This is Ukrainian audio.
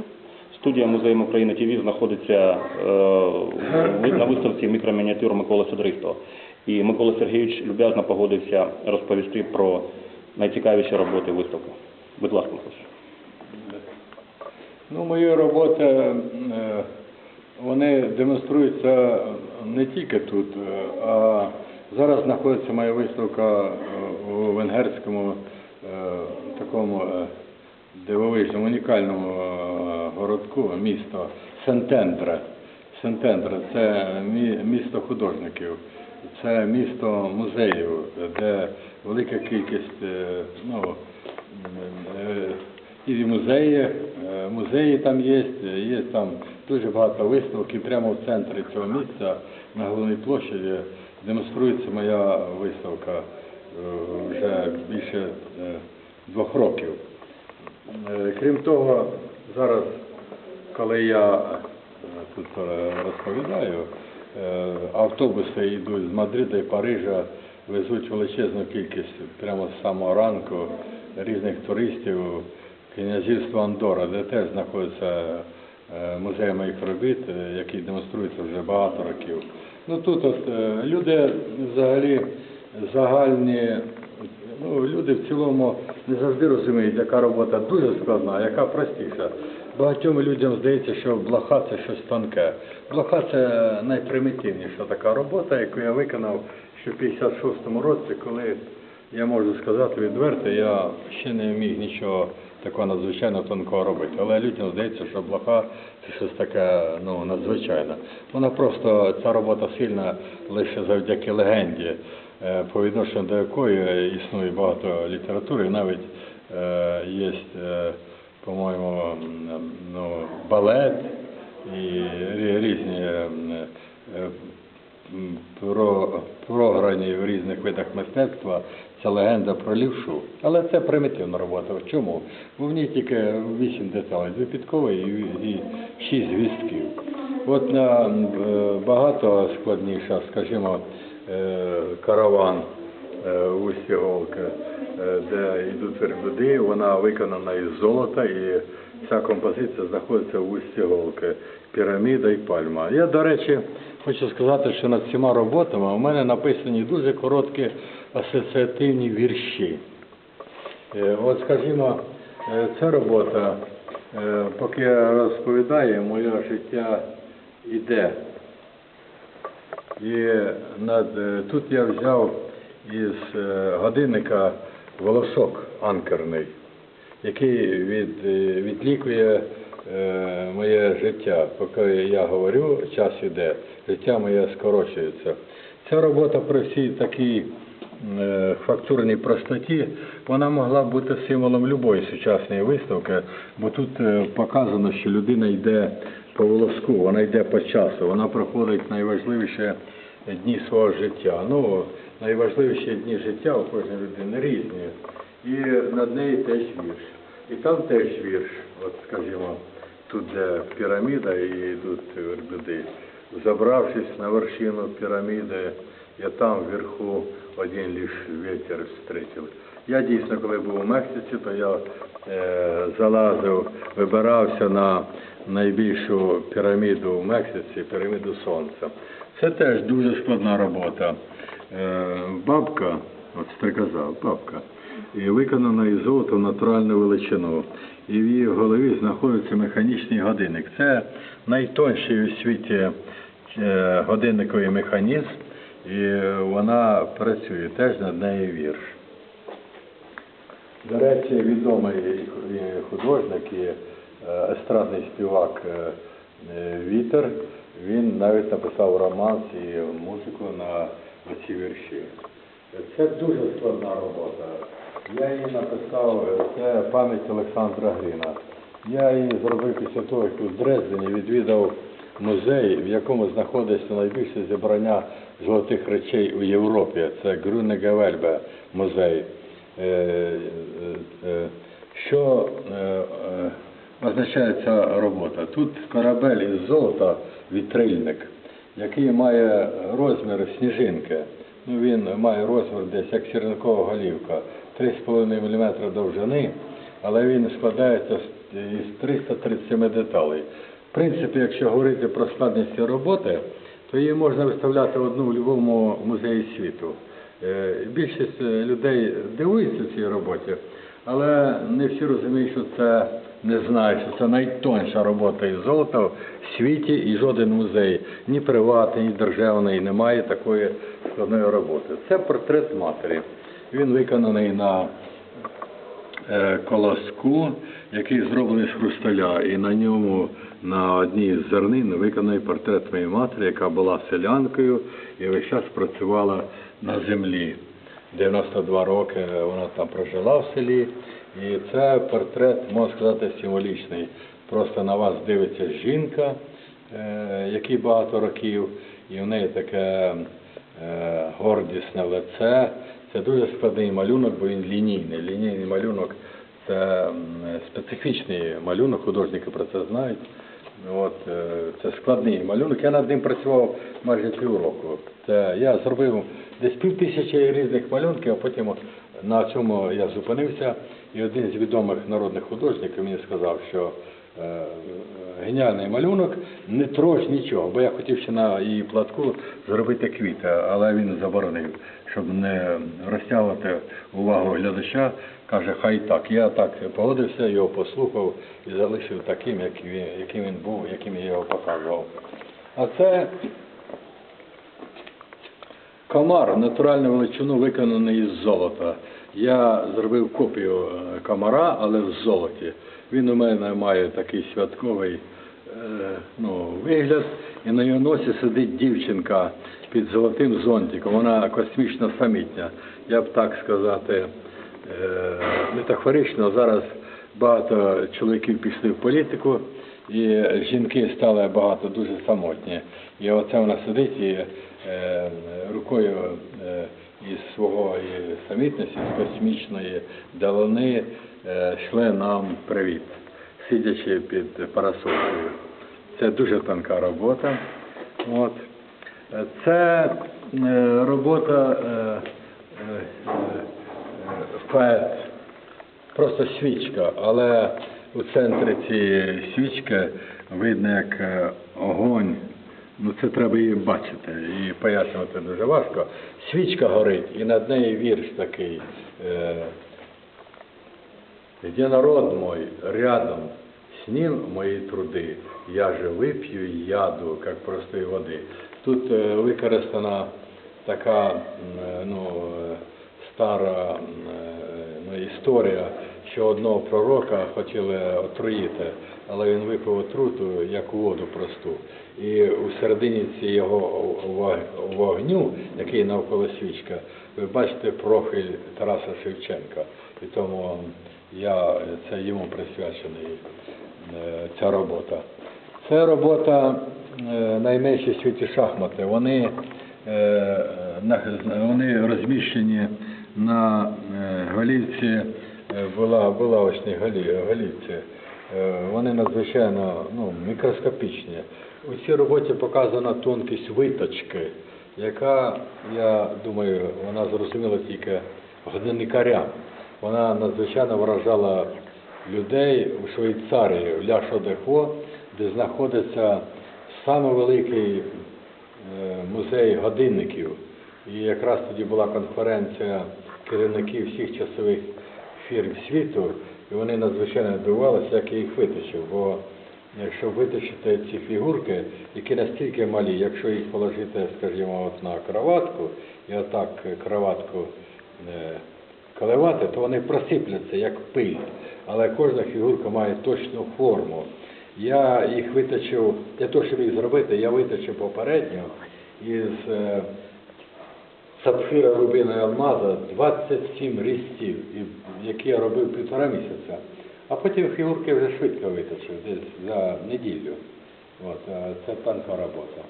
повністю. Студія Музею України ТВ знаходиться е, на виставці мікромініатюр Миколи Сидористого. І Микола Сергійович люб'язно погодився розповісти про найцікавіші роботи виставки. Будь ласка, Микола. Ну, мої роботи, е, вони демонструються не тільки тут, е, а зараз знаходиться моя виставка е, у венгерському такому дивовижному, унікальному городку, місто Сентендре. Сентендре – це місто художників, це місто музеїв, де велика кількість е, ну, е, і музеї, е, музеї там є, є там дуже багато виставок, і прямо в центрі цього місця, на головній площаді, демонструється моя виставка вже більше двох років. Крім того, зараз, коли я е, тут е, розповідаю, е, автобуси йдуть з Мадрида і Парижа, везуть величезну кількість прямо з самого ранку різних туристів князівства Андора, де теж знаходиться музей моїх робіт, який демонструється вже багато років. Ну тут от люди взагалі загальні, ну люди в цілому не завжди розуміють, яка робота дуже складна, а яка простіша. Багатьом людям здається, що блоха це щось тонке. Блоха це найпримітивніша така робота, яку я виконав ще в 56-му році, коли я можу сказати відверто, я ще не міг нічого такого надзвичайно тонкого робити. Але людям здається, що блоха це щось таке ну, надзвичайне. Вона просто ця робота сильна лише завдяки легенді, е, по відношенню до якої існує багато літератури, навіть е, є, е, по-моєму, ну, балет і різні. е, е, про, програні в різних видах мистецтва це легенда про лівшу. Але це примітивна робота. Чому? Бо в ній тільки вісім деталей, дві підкови і, шість гвістків. От на е, багато складніша, скажімо, караван е, у е, де йдуть верблюди, вона виконана із золота, і ця композиція знаходиться в усті голки, піраміда і пальма. Я, до речі, хочу сказати, що над цими роботами у мене написані дуже короткі асоціативні вірші. Е, От, скажімо, е, ця робота, е, поки я розповідаю, моє життя йде. І над, е, тут я взяв із е, годинника волосок анкерний, який від, е, відлікує е, моє життя. Поки я говорю, час іде, життя моє скорочується. Ця робота при всій такій е, фактурній простоті, вона могла бути символом любої сучасної виставки, бо тут показано, що людина йде по волоску, вона йде по часу, вона проходить найважливіші дні свого життя. Ну, найважливіші дні життя у кожної людини різні. І над нею теж вірш. І там теж вірш, от скажімо, тут де піраміда і йдуть верблюди. Забравшись на вершину піраміди, я там вверху один лиш ветер встретив. Я дійсно, коли був у Мексиці, то я е, залазив, вибирався на найбільшу піраміду в Мексиці, піраміду Сонця. Це теж дуже складна робота. Е, бабка, от стрекоза, бабка, і виконана із золота натуральну величину. І в її голові знаходиться механічний годинник. Це найтонший у світі е, годинниковий механізм, і вона працює теж над нею вірш. До речі, відомий художник і е, естрадний співак е, е, Вітер, він навіть написав романс і музику на ці вірші. Це дуже складна робота. Я її написав, це пам'ять Олександра Гріна. Я її зробив після того, як у Дрездені відвідав музей, в якому знаходиться найбільше зібрання золотих речей у Європі. Це Грюнегевельбе музей. Е, е, е, Що е, е, означає ця робота? Тут корабель із золота, вітрильник, який має розмір сніжинки. Ну, він має розмір десь як сірникова голівка, 3,5 мм довжини, але він складається з із 337 деталей. В принципі, якщо говорити про складність роботи, то її можна виставляти одну в будь-якому музеї світу. Е, Більшість е, людей дивується цій роботі, але не всі розуміють, що це не знають, що це найтонша робота із золота в світі і жоден музей, ні приватний, ні державний, не має такої складної роботи. Це портрет матері. Він виконаний на е, колоску, який зроблений з хрусталя, і на ньому на одній з зернин виконаний портрет моєї матері, яка була селянкою і весь час працювала на землі. 92 роки вона там прожила в селі, і це портрет, можна сказати, символічний. Просто на вас дивиться жінка, е, якій багато років, і в неї таке е, гордісне лице. Це дуже складний малюнок, бо він лінійний. Лінійний малюнок це специфічний малюнок, художники про це знають. От, е, це складний малюнок. Я над ним працював майже півроку. Це я зробив десь пів тисячі різних малюнків, а потім на цьому я зупинився. І один з відомих народних художників мені сказав, що геніальний малюнок, не трож нічого, бо я хотів ще на її платку зробити квіти, але він заборонив, щоб не розтягувати увагу глядача. Каже, хай так. Я так погодився, його послухав і залишив таким, яким він був, яким я його показував. А це Комар натуральну величину виконаний із золота. Я зробив копію е, комара, але в золоті. Він у мене має такий святковий е, ну, вигляд, і на його носі сидить дівчинка під золотим зонтиком. Вона космічно самітня. Я б так сказати, е, метафорично зараз багато чоловіків пішли в політику, і жінки стали багато дуже самотні. І оце вона сидить і рукою е, із свого самітності, з космічної далини е, шле нам привіт, сидячи під парасолькою. Це дуже тонка робота. От. Е, Це е, робота е, е, е, поет просто свічка, але у центрі цієї свічки видно, як е, огонь. Ну це треба її бачити і пояснювати дуже важко. Свічка горить, і над нею вірш такий. Е, где народ мой рядом, с ним мои труди, я же выпью яду, как простої води. Тут е, використана така е, ну, стара ну, історія, що одного пророка хотіли отруїти, але він випив отруту, як воду просту. І у середині цього вог- вогню, який навколо свічка, ви бачите профіль Тараса Шевченка. І тому я, це йому присвячений е, ця робота. Це робота е, найменші світі шахмати. Вони, е, вони розміщені на голівці, була, булавочній голі, голівці. Е, Вони надзвичайно ну, мікроскопічні. У цій роботі показана тонкість виточки, яка, я думаю, вона зрозуміла тільки годинникарям. Вона надзвичайно вражала людей у Швейцарії, в Ля Шодехо, де знаходиться саме великий е, музей годинників. І якраз тоді була конференція керівників всіх часових фірм світу, і вони надзвичайно дивувалися, як я їх виточив. Бо якщо виточити ці фігурки, які настільки малі, якщо їх положити, скажімо, от на кроватку, і отак кроватку е, коливати, то вони просипляться, як пиль. Але кожна фігурка має точну форму. Я їх виточив, для того, щоб їх зробити, я виточив попередньо із сапфира рубина і алмаза 27 різців, які я робив півтора місяця. А потім фігурки вже швидко виточив, десь за неділю. От, це тонка робота.